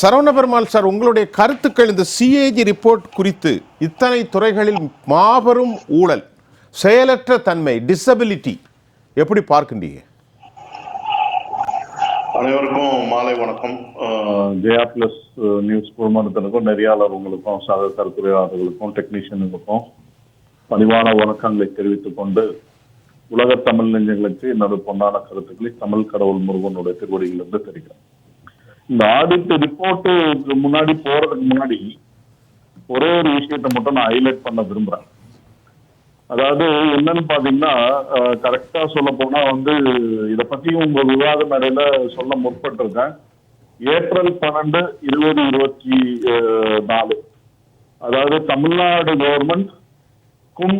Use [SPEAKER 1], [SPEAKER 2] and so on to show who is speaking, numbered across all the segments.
[SPEAKER 1] Saravana Perumal sir உங்களுடைய கருத்துக்கள் இந்த சிஏஜி ரிப்போர்ட் குறித்து இத்தனை துறைகளில் மாபெரும் ஊழல் செயலற்ற தன்மை டிசபிலிட்டி எப்படி பார்க்கின்றீங்க?
[SPEAKER 2] அனைவருக்கும் மாலை வணக்கம்.
[SPEAKER 3] ஜெயா பிளஸ் நியூஸ் குழுமத்தினருக்கும் நெறியாளர்களுக்கும் சக கருத்துரையாளர்களுக்கும் டெக்னீஷியனுக்கும் பணிவான வணக்கங்களை தெரிவித்துக் கொண்டு உலக தமிழ் நெஞ்சங்களுக்கு என்னோட பொன்னான கருத்துக்களை தமிழ் கடவுள் முருகனுடைய திருவடியிலிருந்து தெரிகிறேன் இந்த ஆடிட் ரிப்போர்ட்டுக்கு முன்னாடி போறதுக்கு முன்னாடி ஒரே ஒரு விஷயத்தை மட்டும் நான் ஹைலைட் பண்ண விரும்புறேன். அதாவது என்னன்னு பாத்தீங்கன்னா கரெக்டா சொல்ல போனா வந்து இத பத்தி உங்க விவாத மேடையில சொல்ல முற்பட்டிருக்கேன். ஏப்ரல் பன்னெண்டு இருபது இருபத்தி நாலு. அதாவது தமிழ்நாடு கவர்மெண்ட்க்கும்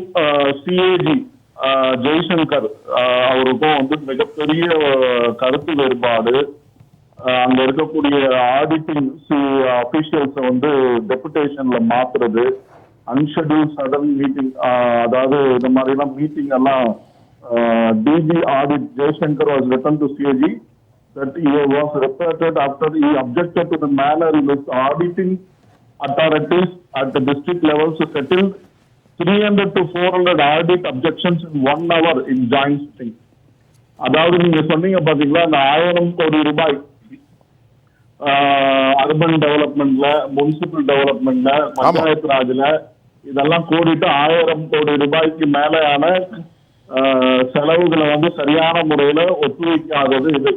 [SPEAKER 3] சிஏஜி ஜெய்சங்கர் அவருக்கும் வந்து மிகப்பெரிய கருத்து வேறுபாடு அங்க இருக்கக்கூடிய ஆடிட்டிங் அபிஷியல்ஸை வந்து டெபுடேஷன்ல மாத்துறது அன்ஷெடியூல் சடன் மீட்டிங் அதாவது இந்த மாதிரி எல்லாம் மீட்டிங் எல்லாம் DG audit Jaishankar was written to CAG that he was reported after he objected to the manner in which auditing authorities at the district level to settle 300 to 400 audit objections in one hour in joint sitting. அதாவது நீங்க சொன்னீங்க பாத்தீங்களா இந்த ஆயிரம் கோடி ரூபாய் urban டெவலப்மெண்ட்ல municipal டெவலப்மெண்ட்ல பஞ்சாயத்து ராஜ்ல இதெல்லாம் கூடிட்டு ஆயிரம் கோடி ரூபாய்க்கு ஆஹ், செலவுகளை வந்து சரியான முறையில ஒத்துழைக்காதது இது.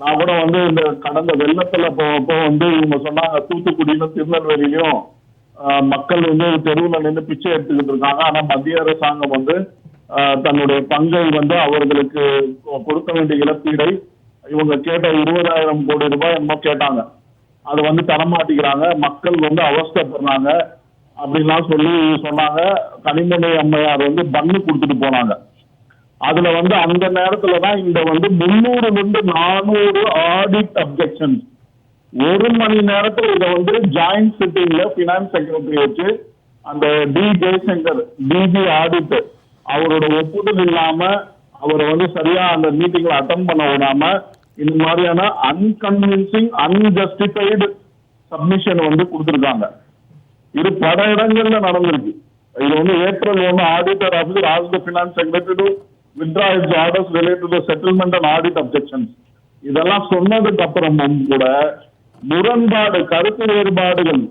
[SPEAKER 3] நான் கூட வந்து இந்த கடந்த வெள்ளத்துல போறப்போ வந்து இவங்க சொன்னாங்க தூத்துக்குடியிலும் திருநெல்வேலியிலும் மக்கள் வந்து தெருவுல நின்று பிச்சை எடுத்துக்கிட்டு இருக்காங்க. ஆனா மத்திய அரசாங்கம் வந்து தன்னுடைய பங்கை வந்து அவர்களுக்கு கொடுக்க வேண்டிய இழப்பீடை இவங்க கேட்ட இருபதாயிரம் கோடி ரூபாய் என்னமோ கேட்டாங்க. அது வந்து தரமாட்டிக்கிறாங்க. மக்கள் வந்து அவஸ்தப்படுறாங்க. அப்படின்லாம் சொல்லி சொன்னாங்க. கனிமொழி அம்மையார் வந்து பண்ணு கொடுத்துட்டு போனாங்க. அதுல வந்து அந்த நேரத்துல தான் இந்த வந்து முன்னூறுல இருந்து நானூறு ஆடிட் அப்ஜெக்ஷன் ஒரு மணி நேரத்துல இதை வந்து ஜாயிண்ட் சிட்டிங்ல பினான்ஸ் செக்ரட்டரி வச்சு அந்த டி ஜெய்சங்கர் டிஜி ஆடிட் அவரோட ஒப்புதல் இல்லாம அவரை வந்து சரியா அந்த மீட்டிங்ல அட்டன் பண்ண விடாம இந்த மாதிரியான அன்கன்வின்சிங் அன்ஜஸ்டிஃபைடு சப்மிஷன் வந்து கொடுத்துருக்காங்க. இது பல இடங்கள்ல நடந்திருக்கு. இது வந்து ஏப்ரல் ஒன்று auditor office as the finance secretary to withdraw its orders related to settlement and audit objections இதெல்லாம் சொன்னதுக்கு அப்புறமும் கூட முரண்பாடு கருத்து வேறுபாடுகள்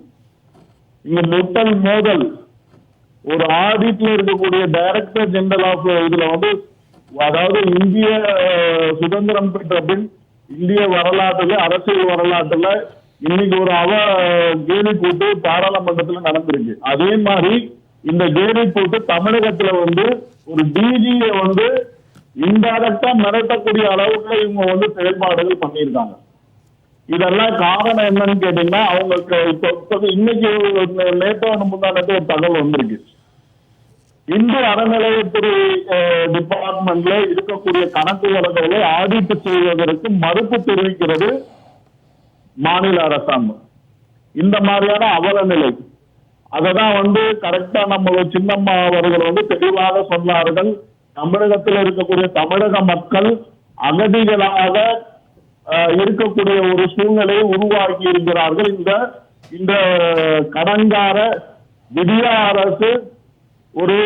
[SPEAKER 3] இங்க முட்டல் மோதல் ஒரு ஆடிட்ல இருக்கக்கூடிய டைரக்டர் ஜெனரல் ஆஃப் இதுல வந்து அதாவது இந்திய சுதந்திரம் பெற்ற பின் இந்திய வரலாற்றுல அரசியல் வரலாற்றுல இன்னைக்கு ஒரு அவ கேலி கூட்டு பாராளுமன்றத்துல நடந்திருக்கு. அதே மாதிரி இந்த கேலி கூட்டு தமிழகத்துல வந்து ஒரு டிஜிய வந்து இன்டைரக்டா மிரட்டக்கூடிய அளவுக்கு இவங்க வந்து செயல்பாடுகள் பண்ணியிருக்காங்க. இதெல்லாம் காரணம் என்னன்னு கேட்டீங்கன்னா அவங்களுக்கு இன்னைக்கு லேட்டா முந்தானத்து ஒரு தகவல் வந்திருக்கு. இந்திய அறநிலையத்துறை டிபார்ட்மெண்ட்ல இருக்கக்கூடிய கணக்கு வழக்குகளை ஆடிட் செய்வதற்கு மறுப்பு தெரிவிக்கிறது மாநில அரசாங்கம். இந்த மாதிரியான அவல நிலை அததான் வந்து கரெக்டா நம்ம சின்னம்மா அவர்கள் வந்து தெளிவாக சொன்னார்கள். தமிழகத்தில் இருக்கக்கூடிய தமிழக மக்கள் அகதிகளாக அஹ், இருக்கக்கூடிய ஒரு சூழ்நிலையை உருவாக்கி இருக்கிறார்கள். இந்த இந்த கடங்கார விடிய அரசு ஒரு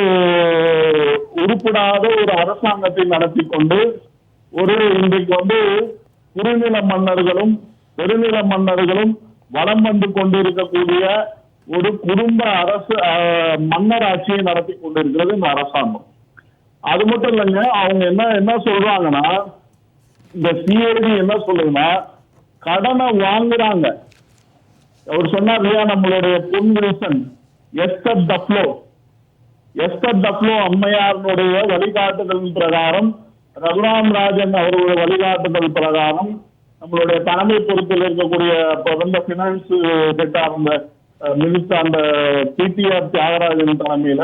[SPEAKER 3] உருப்படாத ஒரு அரசாங்கத்தை நடத்தி கொண்டு ஒரு இன்றைக்கு வந்து குறுநில மன்னர்களும் பெருநில மன்னர்களும் வளம் வந்து கொண்டிருக்கக்கூடிய ஒரு குடும்ப அரசு மன்னர் ஆட்சியை நடத்தி கொண்டிருக்கிறது இந்த அரசாங்கம். அது மட்டும் இல்லைங்க அவங்க என்ன என்ன சொல்றாங்கன்னா இந்த சிஏடி என்ன சொல்லுதுன்னா கடனை வாங்குறாங்க. அவர் சொன்னார் இல்லையா நம்மளுடைய பொன் வில்சன் எஸ்டர் டப்ளோ எஸ்டர் டப்ளோ அம்மையாருடைய வழிகாட்டுதல் பிரகாரம் ரகுராம் ராஜன் அவருடைய வழிகாட்டுதல் பிரகாரம் நம்மளுடைய தலைமை பொறுப்பில் இருக்கக்கூடிய பிறந்த பினான்ஸ் செக்டார் அந்த மினிஸ்டர் அந்த பிடிஆர் தியாகராஜன் தலைமையில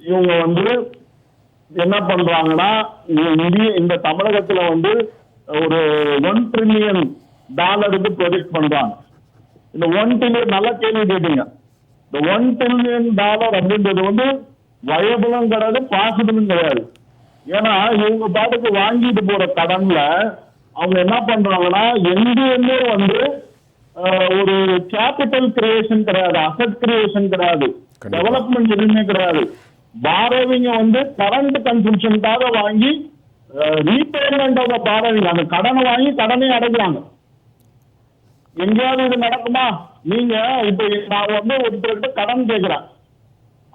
[SPEAKER 3] இவங்க வந்து என்ன பண்றாங்கன்னா இந்திய இந்த தமிழகத்துல வந்து ஒரு ஒன் ட்ரில்லியன் டாலருக்கு ப்ரொஜெக்ட் பண்றாங்க. இந்த ஒன் ட்ரில்லியன் நல்லா கேள்வி கேட்டீங்க. இந்த ஒன் ட்ரில்லியன் டாலர் அப்படின்றது வந்து வயபிளும் கிடையாது பாசிபிளும் கிடையாது. ஏன்னா இவங்க பாட்டுக்கு வாங்கிட்டு போற கடன்ல அவங்க என்ன பண்றாங்கன்னா எங்கேயுமே வந்து ஒரு கேபிட்டல் கிரியேஷன் கிடையாது அசட் கிரியேஷன் கிடையாது. டெவலப்மெண்ட் எதுவுமே கிடையாது. பாரோவிங்க வந்து கரண்ட் கன்சம்ஷனுக்காக வாங்கி ரீபேமெண்ட் ஆஃப் பாரோவிங் அந்த கடனை வாங்கி கடனை அடைக்கிறாங்க எங்கேயாவது இது நடக்குமா? நீங்க இப்ப நான் வந்து ஒருத்தர்கிட்ட கடன் கேட்கிறேன்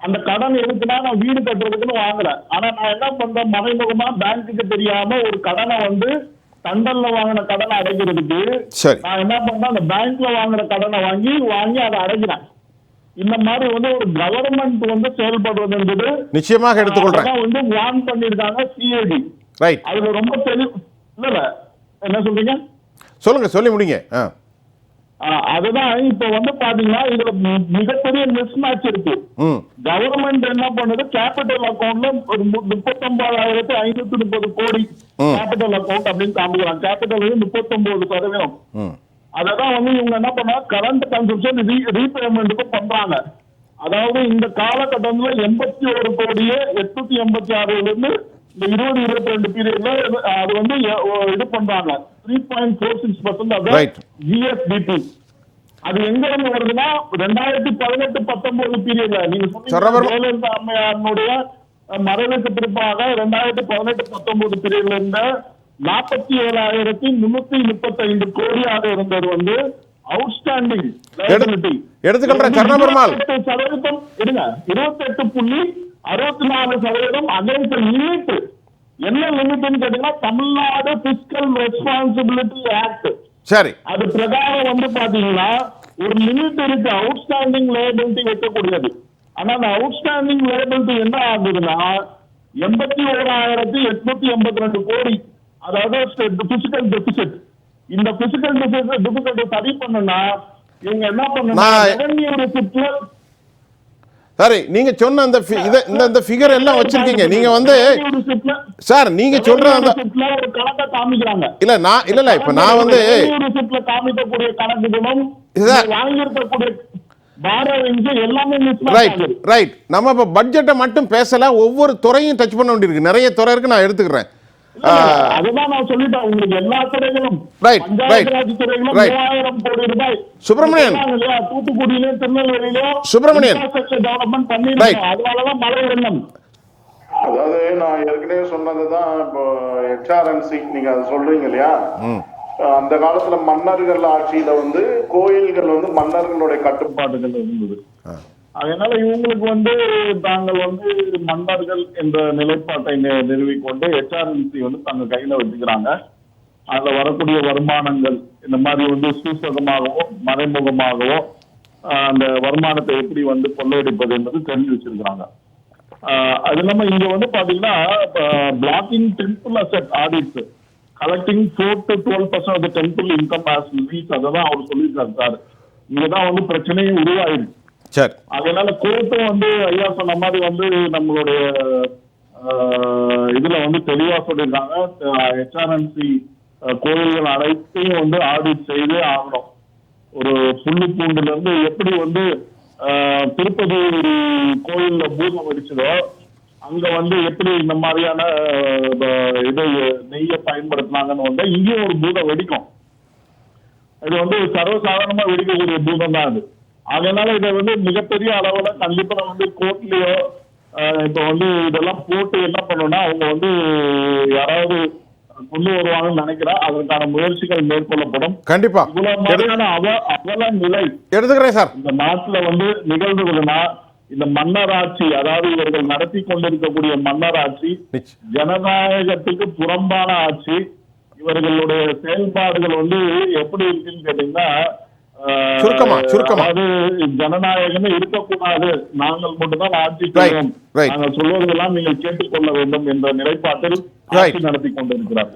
[SPEAKER 3] அந்த கடன் எதுக்குன்னா நான் வீடு கட்டுறதுக்குன்னு வாங்குறேன் ஆனா நான் என்ன பண்றேன்? மறைமுகமா பேங்க்குக்கு தெரியாம ஒரு கடனை வந்து தண்டல்ல வாங்கின கடனை அடைக்கிறதுக்கு
[SPEAKER 1] சரி.
[SPEAKER 3] நான் என்ன பண்றேன்? அந்த பேங்க்ல வாங்குற கடனை வாங்கி வாங்கி அதை அடைக்கிறேன். இந்த மாதிரி வந்து ஒரு கவர்மெண்ட் வந்து செயல்படுறது என்பது
[SPEAKER 1] நிச்சயமாக எடுத்துக்கொள்றேன்.
[SPEAKER 3] வந்து வான் பண்ணிருக்காங்க சிஐடி
[SPEAKER 1] ரைட்
[SPEAKER 3] அதுல ரொம்ப தெளிவு இல்ல என்ன சொல்றீங்க?
[SPEAKER 1] சொல்லுங்க சொல்லி முடிங்க.
[SPEAKER 3] அதுதான் இப்ப வந்து பாத்தீங்கன்னா இதுல மிகப்பெரிய மிஸ் மேட்ச் இருக்கு கவர்மெண்ட் என்ன பண்ணுது? கேபிட்டல் அக்கவுண்ட்ல ஒரு முப்பத்தொன்பதாயிரத்தி ஐநூத்தி முப்பது கோடி. கேபிட்டல் அக்கவுண்ட் அப்படின்னு காமிக்கிறாங்க. கேபிட்டல் வந்து முப்பத்தொன்பது சதவீதம். அததான் வந்து இவங்க என்ன பண்ணாங்க கரண்ட் கன்சம்ஷன் ரீபேமெண்ட்டுக்கு பண்றாங்க. அதாவது இந்த காலகட்டத்துல எண்பத்தி ஒரு கோடியே எட்நூத்தி எண்பத்தி ஆறுல இருந்து இந்த இருபது இருபத்தி ரெண்டு பீரியட்ல அது வந்து இது பண்றாங்க. Three point four six percent
[SPEAKER 1] Right.
[SPEAKER 3] GSDP அது எங்க இருந்து வருதுன்னா ரெண்டாயிரத்தி பதினெட்டு பத்தொன்பது பீரியட்ல நீங்க ஜெயலலிதா அம்மையாருடைய மறைவுக்கு பிற்பாக ரெண்டாயிரத்தி பதினெட்டு பத்தொன்பது பீரியட்ல இருந்த நாற்பத்தி ஏழாயிரத்தி முன்னூத்தி முப்பத்தி ஐந்து கோடியாக இருந்தது வந்து அவுட்ஸ்டாண்டிங்
[SPEAKER 1] எடு- எடுத்துக்கொள்றேன். கருணாபெருமாள்.
[SPEAKER 3] சதவீதம் இருங்க இருபத்தெட்டு புள்ளி அறுபத்தி நாலு சதவீதம் அகைன்ஸ்ட் லிமிட் என்ன லிமிட்னு கேட்டீங்கன்னா தமிழ்நாடு பிசிக்கல் ரெஸ்பான்சிபிலிட்டி ஆக்ட்
[SPEAKER 1] சரி.
[SPEAKER 3] அது பிரகாரம் வந்து பாத்தீங்கன்னா ஒரு லிமிட் இருக்கு அவுட்ஸ்டாண்டிங் லேபிலிட்டி வைக்கக்கூடியது. ஆனா அந்த அவுட்ஸ்டாண்டிங் லேபிலிட்டி என்ன ஆகுதுன்னா எண்பத்தி ஓராயிரத்தி எட்நூத்தி எண்பத்தி ரெண்டு கோடி அதாவது பிசிக்கல் டெபிசிட் இந்த பிசிக்கல் டெபிசிட் சரி பண்ணுனா இவங்க என்ன ரெவென்யூ ரிசிப்ட்ல
[SPEAKER 1] சரி நீங்க சொன்ன அந்த இத இந்த இந்த ஃபிகர் எல்லாம் வச்சிருக்கீங்க. நீங்க வந்து சார் நீங்க சொல்ற அந்த இல்ல நான் இல்ல இல்ல இப்ப நான் வந்து ரைட் ரைட் நம்ம இப்ப பட்ஜெட்டை மட்டும் பேசல ஒவ்வொரு துறையும் டச் பண்ண வேண்டியிருக்கு. நிறைய துறை இருக்கு நான் எடுத்துக்கிறேன். சுப்பிரமணியன்.
[SPEAKER 3] தூத்துக்குடியிலும் திருநெல்வேலியிலும்
[SPEAKER 1] சுப்பிரமணியன்.
[SPEAKER 3] டெவலப்மெண்ட். பண்ணிருக்காங்க அதனாலதான் மழை வெள்ளம்
[SPEAKER 2] அதாவது நான் ஏற்கனவே சொன்னதுதான் இப்போ ஹெச்ஆர்என்சி நீங்க அதை சொல்றீங்க இல்லையா? அந்த காலத்துல மன்னர்கள் ஆட்சியில வந்து கோயில்கள் வந்து மன்னர்களுடைய கட்டுப்பாடுகள் இருந்தது.
[SPEAKER 3] அதனால இவங்களுக்கு வந்து தாங்கள் வந்து மன்னர்கள் என்ற நிலைப்பாட்டை நிறுவிக்கொண்டு ஹெச்ஆர்என்சி வந்து தங்க கையில வச்சுக்கிறாங்க. அதுல வரக்கூடிய வருமானங்கள் இந்த மாதிரி வந்து சூசகமாகவோ மறைமுகமாகவோ அந்த வருமானத்தை எப்படி வந்து கொள்ளையடிப்பது என்பது தெரிஞ்சு வச்சிருக்கிறாங்க. அது இல்லாம இங்க வந்து பாத்தீங்கன்னா blocking temple asset audits collecting four to twelve percent of temple income as lease அதை தான் அவர் சொல்லியிருக்காரு சார். இங்கதான் வந்து பிரச்சனையே உருவாயிருக்கு.
[SPEAKER 1] சரி.
[SPEAKER 3] அதனால கோர்ட்டும் வந்து ஐயா சொன்ன மாதிரி வந்து நம்மளுடைய ஆஹ், இதுல வந்து தெளிவா சொல்லியிருக்காங்க. ஹெச்ஆர்என்சி கோயில்கள் அனைத்தையும் வந்து ஆடிட் செய்தே ஆகணும். ஒரு புள்ளி பூண்டுல இருந்து எப்படி வந்து ஆஹ், திருப்பதி கோயில்ல பூதம் அடிச்சதோ அங்க வந்து எப்படி இந்த மாதிரியான இதை நெய்ய பயன்படுத்தினாங்கன்னு வந்தா இங்கேயும் ஒரு பூதம் வெடிக்கும். இது வந்து சர்வசாதாரணமா வெடிக்கக்கூடிய பூதம் தான் அது. அதனால இதை வந்து மிகப்பெரிய அளவுல கண்டிப்பா வந்து கோர்ட்லயோ இப்ப வந்து இதெல்லாம் போட்டு என்ன பண்ணணும்னா அவங்க வந்து யாராவது கொண்டு வருவாங்கன்னு நினைக்கிறேன். அதற்கான முயற்சிகள் மேற்கொள்ளப்படும்.
[SPEAKER 1] கண்டிப்பா.
[SPEAKER 3] இவ்வளவு மாதிரியான அவ அவல நிலை
[SPEAKER 1] எடுத்துக்கிறேன் சார்.
[SPEAKER 3] இந்த நாட்டுல வந்து நிகழ்ந்ததுன்னா இந்த மன்னராட்சி அதாவது இவர்கள் நடத்தி கொண்டிருக்கக்கூடிய மன்னராட்சி ஜனநாயகத்துக்கு புறம்பான ஆட்சி இவர்களுடைய செயல்பாடுகள் வந்து எப்படி இருக்குன்னு கேட்டீங்கன்னா
[SPEAKER 1] சுருக்கமா, சுருக்கமா.
[SPEAKER 3] ஜனநாயகமே இருக்கக்கூடாது நாங்கள் மட்டும்தான் ஆட்சி. நாங்கள் சொல்வதெல்லாம் நீங்கள் கேட்டுக்கொள்ள வேண்டும் என்ற நிலைப்பாட்டில் நடத்தி கொண்டிருக்கிறார்